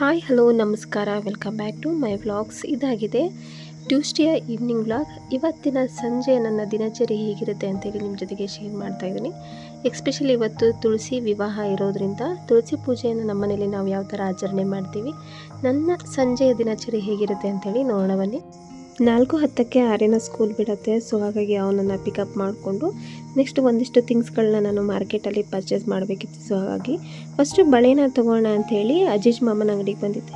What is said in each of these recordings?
Hi hello ನಮಸ್ಕಾರ. Welcome back to my vlogs ಇದಾಗಿದೆ Tuesday evening vlog ಇವತ್ತಿನ ಸಂಜೆ ನನ್ನ ದಿನಚರಿ ಹೇಗಿರುತ್ತೆ ಅಂತೇಳಿ ನಿಮ್ಮ ಜೊತೆಗೆ ಶೇರ್ ಮಾಡ್ತಾ ಇದ್ದೀನಿ. ಎಕ್ಸ್ಪೆಷಲಿ ಇವತ್ತು ತುಳಸಿ ವಿವಾಹ ಇರೋದ್ರಿಂದ ತುಳಸಿ ಪೂಜೆಯನ್ನು ನಮ್ಮ ಮನೇಲಿ ನಾವು ಯಾವ ಥರ ಆಚರಣೆ ಮಾಡ್ತೀವಿ, ನನ್ನ ಸಂಜೆಯ ದಿನಚರಿ ಹೇಗಿರುತ್ತೆ ಅಂತೇಳಿ ನೋಡೋಣ ಬನ್ನಿ. ನಾಲ್ಕು ಹತ್ತಕ್ಕೆ ಆರ್ಯನ ಸ್ಕೂಲ್ ಬಿಡುತ್ತೆ. ಸೊ ಹಾಗಾಗಿ ಅವನನ್ನು ಪಿಕಪ್ ಮಾಡಿಕೊಂಡು ನೆಕ್ಸ್ಟ್ ಒಂದಿಷ್ಟು ಥಿಂಗ್ಸ್ಗಳನ್ನ ನಾನು ಮಾರ್ಕೆಟಲ್ಲಿ ಪರ್ಚೇಸ್ ಮಾಡಬೇಕಿತ್ತು. ಸೊ ಹಾಗಾಗಿ ಫಸ್ಟು ಬಳೆನ ತೊಗೋಣ ಅಂಥೇಳಿ ಅಜೀಜ್ ಮಾಮನ ಅಂಗಡಿಗೆ ಬಂದಿದ್ದೆ.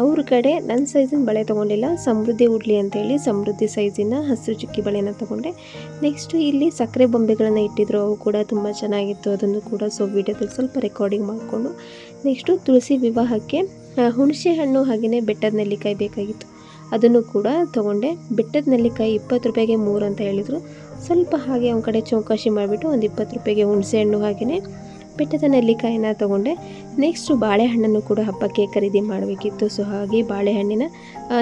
ಅವ್ರ ಕಡೆ ನನ್ನ ಸೈಜಿನ ಬಳೆ ತೊಗೊಂಡಿಲ್ಲ, ಸಮೃದ್ಧಿ ಉಡ್ಲಿ ಅಂತೇಳಿ ಸಮೃದ್ಧಿ ಸೈಜಿನ ಹಸಿರು ಚುಕ್ಕಿ ಬಳೆನ ತೊಗೊಂಡೆ. ನೆಕ್ಸ್ಟು ಇಲ್ಲಿ ಸಕ್ಕರೆ ಬೊಂಬೆಗಳನ್ನು ಇಟ್ಟಿದ್ರು, ಅವು ಕೂಡ ತುಂಬ ಚೆನ್ನಾಗಿತ್ತು. ಅದನ್ನು ಕೂಡ ಸೊ ವೀಡಿಯೋದಲ್ಲಿ ಸ್ವಲ್ಪ ರೆಕಾರ್ಡಿಂಗ್ ಮಾಡಿಕೊಂಡು ನೆಕ್ಸ್ಟು ತುಳಸಿ ವಿವಾಹಕ್ಕೆ ಹುಣಸೆ ಹಣ್ಣು ಹಾಗೆಯೇ ಬೆಟ್ಟದ ನೆಲ್ಲಿಕಾಯಿ ಬೇಕಾಗಿತ್ತು. ಅದನ್ನು ಕೂಡ ತೊಗೊಂಡೆ. ಬೆಟ್ಟದ ನೆಲ್ಲಿಕಾಯಿ ಇಪ್ಪತ್ತು ರೂಪಾಯಿಗೆ ಮೂರು ಅಂತ ಹೇಳಿದರು. ಸ್ವಲ್ಪ ಹಾಗೆ ಅವನ ಕಡೆ ಚೌಕಾಶಿ ಮಾಡಿಬಿಟ್ಟು ಒಂದು ಇಪ್ಪತ್ತು ರೂಪಾಯಿಗೆ ಹುಣಸೆ ಹಣ್ಣು ಹಾಗೆಯೇ ಬೆಟ್ಟದ ನೆಲ್ಲಿಕಾಯಿನ ತೊಗೊಂಡೆ. ನೆಕ್ಸ್ಟು ಬಾಳೆಹಣ್ಣನ್ನು ಕೂಡ ಹಬ್ಬಕ್ಕೆ ಖರೀದಿ ಮಾಡಬೇಕಿತ್ತು. ಸೊ ಹಾಗೆ ಬಾಳೆಹಣ್ಣಿನ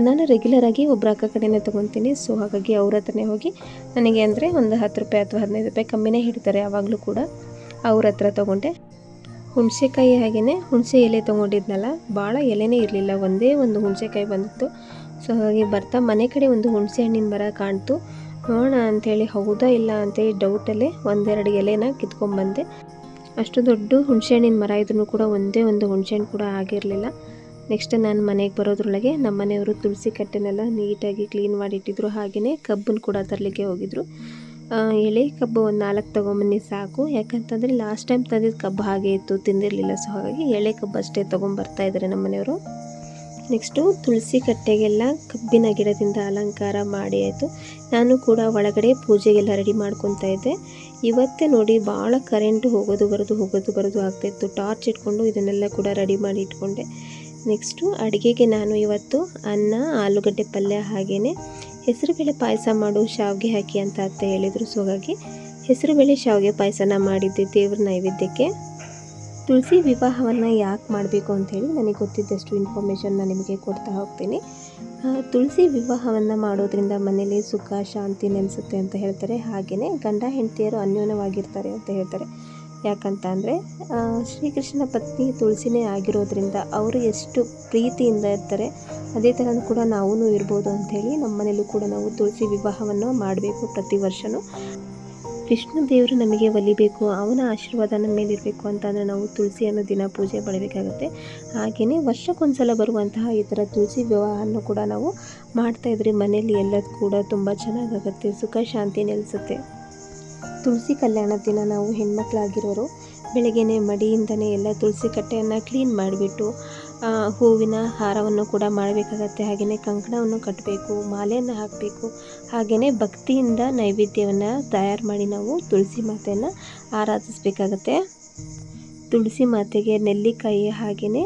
ನಾನು ರೆಗ್ಯುಲರಾಗಿ ಒಬ್ಬರ ಅಕ್ಕ ಕಡೆನೇ ತೊಗೊತೀನಿ. ಸೊ ಹಾಗಾಗಿ ಅವ್ರ ಹತ್ರನೇ ಹೋಗಿ ನನಗೆ ಅಂದರೆ ಒಂದು ಹತ್ತು ರೂಪಾಯಿ ಅಥವಾ ಹದಿನೈದು ರೂಪಾಯಿ ಕಮ್ಮಿನೇ ಹಿಡಿತಾರೆ. ಯಾವಾಗಲೂ ಕೂಡ ಅವ್ರ ಹತ್ರ ತೊಗೊಂಡೆ. ಹುಣಸೆಕಾಯಿ ಹಾಗೆಯೇ ಹುಣಸೆ ಎಲೆ ತೊಗೊಂಡಿದ್ನಲ್ಲ ಭಾಳ ಎಲೆನೇ ಇರಲಿಲ್ಲ. ಒಂದೇ ಒಂದು ಹುಣಸೆಕಾಯಿ ಬಂದಿತ್ತು. ಸೊ ಹಾಗೆ ಬರ್ತಾ ಮನೆ ಕಡೆ ಒಂದು ಹುಣಸೆ ಹಣ್ಣಿನ ಮರ ಕಾಣ್ತು. ನೋಡೋಣ ಅಂಥೇಳಿ ಹೌದಾ ಇಲ್ಲ ಅಂತೇಳಿ ಡೌಟಲ್ಲೇ ಒಂದೆರಡು ಎಲೆನ ಕಿತ್ಕೊಂಡ್ಬಂದೆ. ಅಷ್ಟು ದೊಡ್ಡ ಹುಣಸೆ ಹಣ್ಣಿನ ಮರ ಇದ್ರೂ ಕೂಡ ಒಂದೇ ಒಂದು ಹುಣಸೆ ಹಣ್ಣು ಕೂಡ ಆಗಿರಲಿಲ್ಲ. ನೆಕ್ಸ್ಟ್ ನಾನು ಮನೆಗೆ ಬರೋದ್ರೊಳಗೆ ನಮ್ಮ ಮನೆಯವರು ತುಳಸಿ ಕಟ್ಟೆನೆಲ್ಲ ನೀಟಾಗಿ ಕ್ಲೀನ್ ಮಾಡಿಟ್ಟಿದ್ರು. ಹಾಗೆಯೇ ಕಬ್ಬನ್ನು ಕೂಡ ತರಲಿಕ್ಕೆ ಹೋಗಿದ್ರು. ಎಳೆ ಕಬ್ಬು ಒಂದು ನಾಲ್ಕು ತೊಗೊಂಬನ್ನಿ ಸಾಕು. ಯಾಕಂತಂದರೆ ಲಾಸ್ಟ್ ಟೈಮ್ ತಂದಿದ್ದು ಕಬ್ಬು ಹಾಗೆ ಇತ್ತು, ತಿಂದಿರಲಿಲ್ಲ. ಸೊ ಹಾಗಾಗಿ ಎಳೆ ಕಬ್ಬು ಅಷ್ಟೇ ತೊಗೊಂಬರ್ತಾ ಇದ್ದಾರೆ ನಮ್ಮ ಮನೆಯವರು. ನೆಕ್ಸ್ಟು ತುಳಸಿ ಕಟ್ಟೆಗೆಲ್ಲ ಕಬ್ಬಿನ ಗಿಡದಿಂದ ಅಲಂಕಾರ ಮಾಡಿ ಆಯಿತು. ನಾನು ಕೂಡ ಒಳಗಡೆ ಪೂಜೆಗೆಲ್ಲ ರೆಡಿ ಮಾಡ್ಕೊತಾ ಇದ್ದೆ. ಇವತ್ತೇ ನೋಡಿ ಭಾಳ ಕರೆಂಟ್ ಹೋಗೋದು ಬರೋದು ಹೋಗೋದು ಬರೋದು ಆಗ್ತಾಯಿತ್ತು ಟಾರ್ಚ್ ಇಟ್ಕೊಂಡು ಇದನ್ನೆಲ್ಲ ಕೂಡ ರೆಡಿ ಮಾಡಿ ಇಟ್ಕೊಂಡೆ. ನೆಕ್ಸ್ಟು ಅಡುಗೆಗೆ ನಾನು ಇವತ್ತು ಅನ್ನ, ಆಲೂಗಡ್ಡೆ ಪಲ್ಯ ಹಾಗೆಯೇ ಹೆಸರುಬೇಳೆ ಪಾಯಸ ಮಾಡು, ಶಾವಿಗೆ ಹಾಕಿ ಅಂತ ಅತ್ತೆ ಹೇಳಿದರು. ಸೊ ಹಾಗಾಗಿ ಹೆಸರುಬೇಳೆ ಶಾವಿಗೆ ಪಾಯಸನ ಮಾಡಿದ್ದೆ ದೇವ್ರ ನೈವೇದ್ಯಕ್ಕೆ. ತುಳಸಿ ವಿವಾಹವನ್ನು ಯಾಕೆ ಮಾಡಬೇಕು ಅಂಥೇಳಿ ನನಗೆ ಗೊತ್ತಿದ್ದಷ್ಟು ಇನ್ಫಾರ್ಮೇಷನ್ನ ನಿಮಗೆ ಕೊಡ್ತಾ ಹೋಗ್ತೀನಿ. ತುಳಸಿ ವಿವಾಹವನ್ನು ಮಾಡೋದ್ರಿಂದ ಮನೇಲಿ ಸುಖ, ಶಾಂತಿ ನೆಲೆಸುತ್ತೆ ಅಂತ ಹೇಳ್ತಾರೆ. ಹಾಗೆಯೇ ಗಂಡ ಹೆಂಡತಿಯರು ಅನ್ಯೋನ್ಯವಾಗಿರ್ತಾರೆ ಅಂತ ಹೇಳ್ತಾರೆ. ಯಾಕಂತ ಅಂದರೆ ಶ್ರೀಕೃಷ್ಣ ಪತ್ನಿ ತುಳಸಿನೇ ಆಗಿರೋದ್ರಿಂದ ಅವರು ಎಷ್ಟು ಪ್ರೀತಿಯಿಂದ ಇರ್ತಾರೆ, ಅದೇ ಥರ ಕೂಡ ನಾವೂ ಇರ್ಬೋದು ಅಂಥೇಳಿ ನಮ್ಮ ಮನೇಲೂ ಕೂಡ ನಾವು ತುಳಸಿ ವಿವಾಹವನ್ನು ಮಾಡಬೇಕು ಪ್ರತಿ ವರ್ಷವೂ ವಿಷ್ಣು ದೇವರು ನಮಗೆ ಒಲಿಬೇಕು, ಅವನ ಆಶೀರ್ವಾದ ನಮ್ಮ ಮೇಲೆ ಇರಬೇಕು ಅಂತಂದರೆ ನಾವು ತುಳಸಿಯನ್ನು ದಿನ ಪೂಜೆ ಮಾಡಬೇಕಾಗುತ್ತೆ. ಹಾಗೆಯೇ ವರ್ಷಕ್ಕೊಂದ್ಸಲ ಬರುವಂತಹ ಈ ಥರ ತುಳಸಿ ವಿವಾಹವನ್ನು ಕೂಡ ನಾವು ಮಾಡ್ತಾ ಇದ್ರೆ ಮನೆಯಲ್ಲಿ ಎಲ್ಲದೂ ಕೂಡ ತುಂಬ ಚೆನ್ನಾಗಾಗುತ್ತೆ, ಸುಖ ಶಾಂತಿ ನೆಲೆಸುತ್ತೆ. ತುಳಸಿ ಕಲ್ಯಾಣ ದಿನ ನಾವು ಹೆಣ್ಮಕ್ಳಾಗಿರೋರು ಬೆಳಗ್ಗೆನೇ ಮಡಿಯಿಂದನೇ ಎಲ್ಲ ತುಳಸಿ ಕಟ್ಟೆಯನ್ನು ಕ್ಲೀನ್ ಮಾಡಿಬಿಟ್ಟು ಹೂವಿನ ಹಾರವನ್ನು ಕೂಡ ಮಾಡಬೇಕಾಗತ್ತೆ. ಹಾಗೆಯೇ ಕಂಕಣವನ್ನು ಕಟ್ಟಬೇಕು, ಮಾಲೆಯನ್ನು ಹಾಕಬೇಕು. ಹಾಗೆಯೇ ಭಕ್ತಿಯಿಂದ ನೈವೇದ್ಯವನ್ನು ತಯಾರು ಮಾಡಿ ನಾವು ತುಳಸಿ ಮಾತೆಯನ್ನು ಆರಾಧಿಸಬೇಕಾಗತ್ತೆ. ತುಳಸಿ ಮಾತೆಗೆ ನೆಲ್ಲಿಕಾಯಿ ಹಾಗೆಯೇ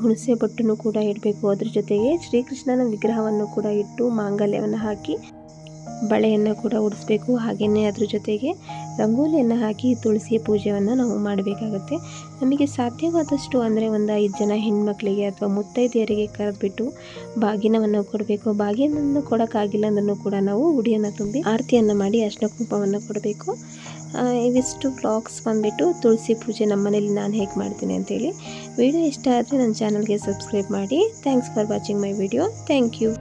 ಹುಣಸೆ ಬೊಟ್ಟನ್ನು ಕೂಡ ಇಡಬೇಕು. ಅದ್ರ ಜೊತೆಗೆ ಶ್ರೀಕೃಷ್ಣನ ವಿಗ್ರಹವನ್ನು ಕೂಡ ಇಟ್ಟು ಮಾಂಗಲ್ಯವನ್ನು ಹಾಕಿ ಬಳೆಯನ್ನು ಕೂಡ ಉಡಿಸ್ಬೇಕು. ಹಾಗೆಯೇ ಅದ್ರ ಜೊತೆಗೆ ರಂಗೋಲಿಯನ್ನು ಹಾಕಿ ತುಳಸಿ ಪೂಜೆಯನ್ನು ನಾವು ಮಾಡಬೇಕಾಗುತ್ತೆ. ನಮಗೆ ಸಾಧ್ಯವಾದಷ್ಟು ಅಂದರೆ ಒಂದು ಐದು ಜನ ಹೆಣ್ಮಕ್ಳಿಗೆ ಅಥವಾ ಮುತ್ತೈದೆಯರಿಗೆ ಕರೆದ್ಬಿಟ್ಟು ಬಾಗಿನವನ್ನು ಕೊಡಬೇಕು. ಬಾಗಿನನ್ನು ಕೊಡೋಕ್ಕಾಗಿಲ್ಲ ಅಂದ್ರೂ ಕೂಡ ನಾವು ಉಡಿಯನ್ನು ತುಂಬಿ ಆರತಿಯನ್ನು ಮಾಡಿ ಅರ್ಶಿನ ಕುಂಕುಮವನ್ನು ಕೊಡಬೇಕು ಇವಿಷ್ಟು ಬ್ಲಾಗ್ಸ್ ಬಂದುಬಿಟ್ಟು ತುಳಸಿ ಪೂಜೆ ನಮ್ಮ ಮನೇಲಿ ನಾನು ಹೇಗೆ ಮಾಡ್ತೀನಿ ಅಂತೇಳಿ. ವಿಡಿಯೋ ಇಷ್ಟ ಆದರೆ ನನ್ನ ಚಾನಲ್ಗೆ ಸಬ್ಸ್ಕ್ರೈಬ್ ಮಾಡಿ. Thanks for watching my video thank you